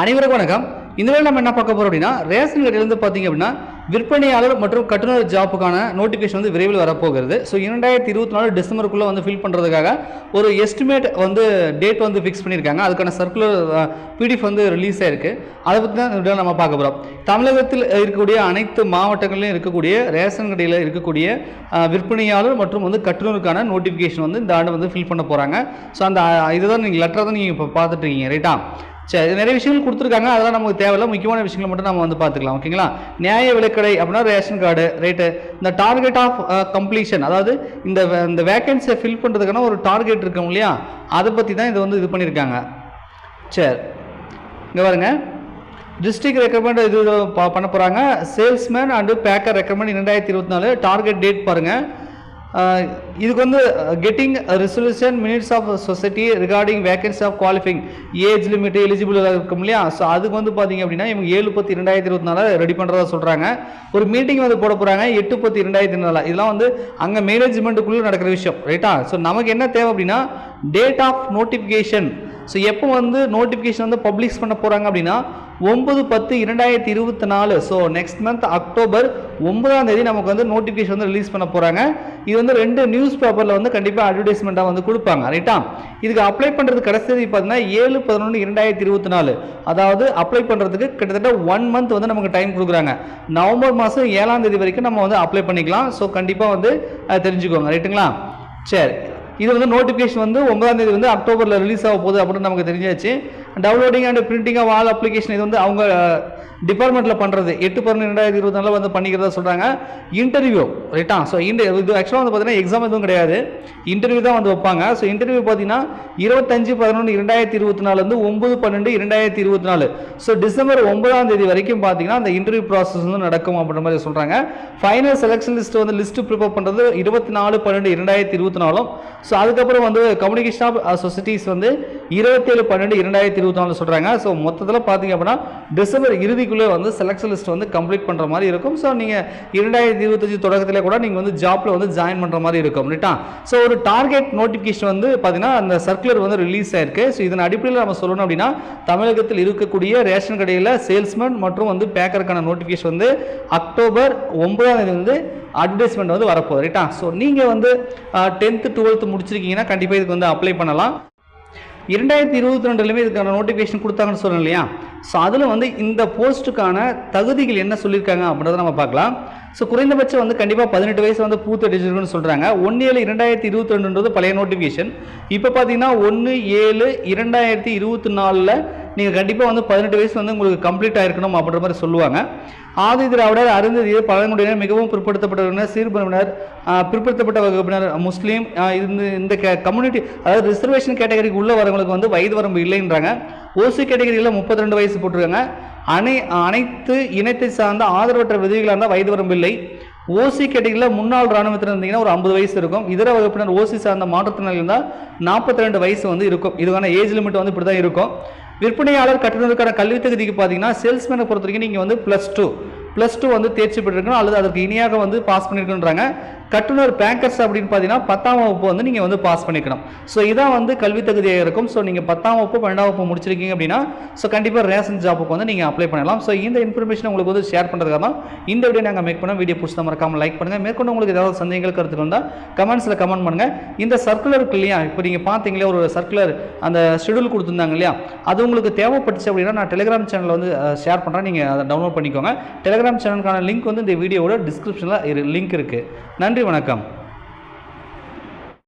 அனைவருக்கும் வணக்கம். இந்த வேலை நம்ம என்ன பார்க்க போகிறோம் அப்படின்னா ரேஷன் கடையிலேருந்து பார்த்தீங்க அப்படின்னா விற்பனையாளர் மற்றும் கட்டுநர் ஜாப்புக்கான நோட்டிஃபிகேஷன் வந்து விரைவில் வரப்போகிறது. ஸோ இரண்டாயிரத்தி இருபத்தி நாலு டிசம்பருக்குள்ளே வந்து ஃபில் பண்ணுறதுக்காக ஒரு எஸ்டிமேட் வந்து டேட் வந்து ஃபிக்ஸ் பண்ணியிருக்காங்க. அதுக்கான சர்க்குலர் பிடிஎஃப் வந்து ரிலீஸ் ஆயிருக்கு. அதை பற்றி தான் நம்ம பார்க்க போகிறோம் தமிழகத்தில் இருக்கக்கூடிய அனைத்து மாவட்டங்களிலும் இருக்கக்கூடிய ரேஷன் கடையில் இருக்கக்கூடிய விற்பனையாளர் மற்றும் வந்து கட்டுநருக்கான நோட்டிஃபிகேஷன் வந்து இந்த ஆண்டு வந்து ஃபில் பண்ண போகிறாங்க ஸோ அந்த இதை இதுதான் நீங்கள் லெட்டரை தான் நீங்கள் இப்போ பார்த்துட்டு இருக்கீங்க ரைட்டா சரி நிறைய விஷயங்கள் கொடுத்துருக்காங்க. அதெல்லாம் நமக்கு தேவையில்ல. முக்கியமான விஷயங்களை மட்டும் நம்ம வந்து பார்த்துக்கலாம். ஓகேங்களா நியாய விலைக்கடை அப்படின்னா ரேஷன் கார்டு ரைட்டு இந்த டார்கெட் ஆஃப் கம்ப்ளீஷன் அதாவது இந்த வே- இந்த வேகன்சியை ஃபில் பண்ணுறதுக்கான ஒரு டார்கெட் இருக்கும் இல்லையா? அதை பற்றி தான் இது வந்து இது பண்ணியிருக்காங்க. சரி. இங்கே பாருங்க. டிஸ்ட்ரிக்ட் ரெக்கமெண்ட் இது பண்ண போகிறாங்க சேல்ஸ்மேன் அண்டு பேக்கர் ரெக்கமெண்ட் ரெண்டாயிரத்தி இருபத்தி நாலு டார்கெட் டேட் பாருங்கள் இதுக்கு வந்து getting resolution minutes of society regarding vacancy of qualifying age limit eligible இருக்கும் இல்லையா? ஸோ அதுக்கு வந்து பார்த்தீங்க அப்படின்னா இவங்க ஏழு பத்து ரெண்டாயிரத்தி இருபத்தி நாலு ரெடி பண்ணுறதா சொல்கிறாங்க ஒரு மீட்டிங் வந்து போட போகிறாங்க எட்டு பத்து ரெண்டாயிரத்தி நாலு இதெல்லாம் வந்து அங்கே மேனேஜ்மெண்ட்டுக்குள்ளே நடக்கிற விஷயம் ரைட்டா ஸோ நமக்கு என்ன தேவை அப்படின்னா டேட் ஆஃப் நோட்டிஃபிகேஷன் ஸோ எப்போ வந்து நோட்டிஃபிகேஷன் வந்து பப்ளிஷ் பண்ண போகிறாங்க அப்படின்னா ஒன்பது பத்து இரண்டாயிரத்தி இருபத்தி நாலு. ஸோ நெக்ஸ்ட் மந்த் அக்டோபர் ஒன்பதாம் தேதி நமக்கு வந்து நோட்டிஃபிகேஷன் வந்து ரிலீஸ் பண்ண போகிறாங்க இது வந்து ரெண்டு நியூஸ் பேப்பரில் வந்து கண்டிப்பாக அட்வர்டைஸ்மெண்ட்டாக வந்து கொடுப்பாங்க. ரைட்டா இதுக்கு அப்ளை பண்ணுறது கடைசி தேதி பார்த்தீங்கன்னா ஏழு பதினொன்று இரண்டாயிரத்தி இருபத்தி நாலு. அதாவது அப்ளை பண்ணுறதுக்கு கிட்டத்தட்ட ஒன் மந்த் வந்து நமக்கு டைம் கொடுக்குறாங்க. நவம்பர் மாதம் ஏழாம் தேதி வரைக்கும் நம்ம வந்து அப்ளை பண்ணிக்கலாம். ஸோ கண்டிப்பாக வந்து தெரிஞ்சுக்கோங்க. ரைட்டுங்களா சரி. இது வந்து நோட்டிஃபிகேஷன் வந்து ஒன்பதாம் தேதி வந்து அக்டோபரில் ரிலீஸ் ஆக போகுது அப்படின்னு நமக்கு தெரிஞ்சாச்சு. Downloading and printing of all application இது வந்து அவங்க uh, டிபார்ட்மெண்ட்டில் பண்ணுறது எட்டு பன்னெண்டு ரெண்டாயிரத்தி இருபத்தி நாலில் வந்து பண்ணிக்கிறதா சொல்கிறாங்க இன்டர்வியூ ரைட்டா ஸோ இந்த இது ஆக்சுவலாக வந்து பார்த்தீங்கன்னா எக்ஸாம் எதுவும் கிடையாது. இன்டர்வியூ தான் வந்து வைப்பாங்க. ஸோ இன்டர்வியூ பார்த்தீங்கன்னா இருபத்தஞ்சு பதினொன்று இரண்டாயிரத்தி இருபத்தி நாலு வந்து ஒம்பது பன்னெண்டு இரண்டாயிரத்தி இருபத்தி நாலு. ஸோ டிசம்பர் ஒன்பதாம் தேதி வரைக்கும் பார்த்தீங்கன்னா அந்த இன்டர்வியூ ப்ராசஸ் வந்து நடக்கும் அப்படின்ற மாதிரி சொல்கிறாங்க ஃபைனல் செலெக்ஷன் லிஸ்ட் வந்து லிஸ்ட் ப்ரிப்பேர் பண்ணுறது இருபத்தி நாலு பன்னெண்டு இரண்டாயிரத்தி இருபத்தி நாலும். ஸோ அதுக்கப்புறம் வந்து கம்யூனிகேஷன் ஆஃப் சொசைட்டிஸ் வந்து இருபத்தேழு பன்னெண்டு இரண்டாயிரத்தி இருபத்தி நாலு சொல்கிறாங்க ஸோ மொத்தத்தில் பார்த்தீங்க அப்படின்னா டிசம்பர் இறுதிக்குள்ளே வந்து செலக்ஷன் லிஸ்ட் வந்து கம்ப்ளீட் பண்ணுற மாதிரி இருக்கும். ஸோ நீங்கள் இரண்டாயிரத்தி இருபத்தஞ்சு தொடக்கத்தில் கூட நீங்கள் வந்து ஜாப்பில் வந்து ஜாயின் பண்ணுற மாதிரி இருக்கும். ரைட்டா ஸோ ஒரு டார்கெட் நோட்டிஃபிகேஷன் வந்து பார்த்தீங்கன்னா அந்த சர்க்குலர் வந்து ரிலீஸ் ஆயிருக்கு. ஸோ இதன் அடிப்படையில் நம்ம சொல்லணும் அப்படின்னா தமிழகத்தில் இருக்கக்கூடிய ரேஷன் கடையில் சேல்ஸ்மேன் மற்றும் வந்து பேக்கருக்கான நோட்டிஃபிகேஷன் வந்து அக்டோபர் ஒன்பதாம் தேதி வந்து அட்வர்டைஸ்மெண்ட் வந்து வரப்போகுது. ரைட்டா ஸோ நீங்கள் வந்து டென்த்து டுவெல்த்து முடிச்சிருக்கீங்கன்னா கண்டிப்பாக இதுக்கு வந்து அப்ளை பண்ணலாம். இரண்டாயிரத்தி இருபத்தி ரெண்டுலையுமே இதுக்கான நோட்டிஃபிகேஷன் கொடுத்தாங்கன்னு சொன்னேன் இல்லையா ஸோ அதில் வந்து இந்த போஸ்ட்டுக்கான தகுதிகள் என்ன சொல்லியிருக்காங்க அப்படின்றத நம்ம பார்க்கலாம். ஸோ குறைந்தபட்சம் வந்து கண்டிப்பாக பதினெட்டு வயசு வந்து பூத்து அடிச்சிருக்குன்னு சொல்கிறாங்க ஒன்று ஏழு இரண்டாயிரத்தி இருபத்தி ரெண்டுன்றது பழைய நோட்டிஃபிகேஷன் இப்போ பார்த்தீங்கன்னா ஒன்று ஏழு இரண்டாயிரத்தி இருபத்தி நாலில் நீங்கள் கண்டிப்பாக வந்து பதினெட்டு வயசு வந்து உங்களுக்கு கம்ப்ளீட் ஆயிருக்கணும் அப்படின்ற மாதிரி சொல்லுவாங்க. ஆதி திராவிடர் அருந்ததியர் பழங்குடியினர் மிகவும் பிற்படுத்தப்பட்டவர்கள் சிறுபான்மையினர் பிற்படுத்தப்பட்ட வகுப்பினர் முஸ்லீம் இந்த இந்த கம்யூனிட்டி அதாவது ரிசர்வேஷன் கேட்டகரிக்கு உள்ள வரவங்களுக்கு வந்து வயது வரம்பு இல்லைன்றாங்க. ஓசி கேட்டகரியில் முப்பத்தி ரெண்டு வயசு போட்டிருக்காங்க. அனை அனைத்து இனத்தை சார்ந்த ஆதரவற்ற விதவிகளாக இருந்தால் வயது வரம்பு இல்லை. ஓசி கேட்டகரியில் முன்னாள் ராணுவத்தில் இருந்தீங்கன்னா ஒரு ஐம்பது வயசு இருக்கும். இதர வகுப்பினர் ஓசி சார்ந்த மாற்றுத்திறனாளி இருந்தால் நாற்பத்தி ரெண்டு வயசு வந்து இருக்கும். இதுக்கான ஏஜ் லிமிட் வந்து இப்படி தான் இருக்கும். விற்பனையாளர் கட்டுநருக்கான கல்வித் தகுதிக்கு பார்த்தீங்கன்னா சேல்ஸ்மேனை பொறுத்த வரைக்கும் நீங்கள் வந்து ப்ளஸ் டூ ப்ளஸ் டூ வந்து தேர்ச்சி பெற்றிருக்கணும் அல்லது அதற்கு இணையாக வந்து பாஸ் பண்ணியிருக்கணுன்றாங்க கட்டுனர் பேங்கர்ஸ் அப்படின்னு பார்த்தீங்கன்னா பத்தாம் வகுப்பு வந்து நீங்கள் வந்து பாஸ் பண்ணிக்கணும். ஸோ இதான் வந்து கல்வி தகுதியாக இருக்கும். ஸோ நீங்கள் பத்தாம் வகுப்பு பன்னெண்டாம் வகுப்பு முடிச்சிருக்கீங்க அப்படின்னா ஸோ கண்டிப்பாக ரேஷன் ஜாப்புக்கு வந்து நீங்கள் அப்ளை பண்ணலாம். ஸோ இந்த இன்ஃபர்மேஷன் உங்களுக்கு வந்து ஷேர் பண்ணுறதுக்காக தான் இந்த வீடியோ நாங்கள் மேக் பண்ண வீடியோ பிடிச்சா மறக்காமல் லைக் பண்ணுங்கள் மேற்கொண்டு உங்களுக்கு ஏதாவது சந்தேகங்கள் கருத்துக்கள் இருந்தால் கமெண்ட்ஸில் கமெண்ட் பண்ணுங்கள் இந்த சர்க்குலர் இருக்கு இல்லையா? இப்போ நீங்கள் பார்த்தீங்களே ஒரு சர்க்குலர் அந்த ஷெடியூல் கொடுத்துருந்தாங்க இல்லையா? அது உங்களுக்கு தேவைப்பட்டுச்சு அப்படின்னா நான் டெலிகிராம் சேனலில் வந்து ஷேர் பண்ணுறேன் நீங்கள் அதை டவுன்லோட் பண்ணிக்கோங்க. டெலிகிராம் சேனலுக்கான லிங்க் வந்து இந்த வீடியோவோட டிஸ்கிரிப்ஷனில் லிங்க் இருக்குது நன்றி வணக்கம்.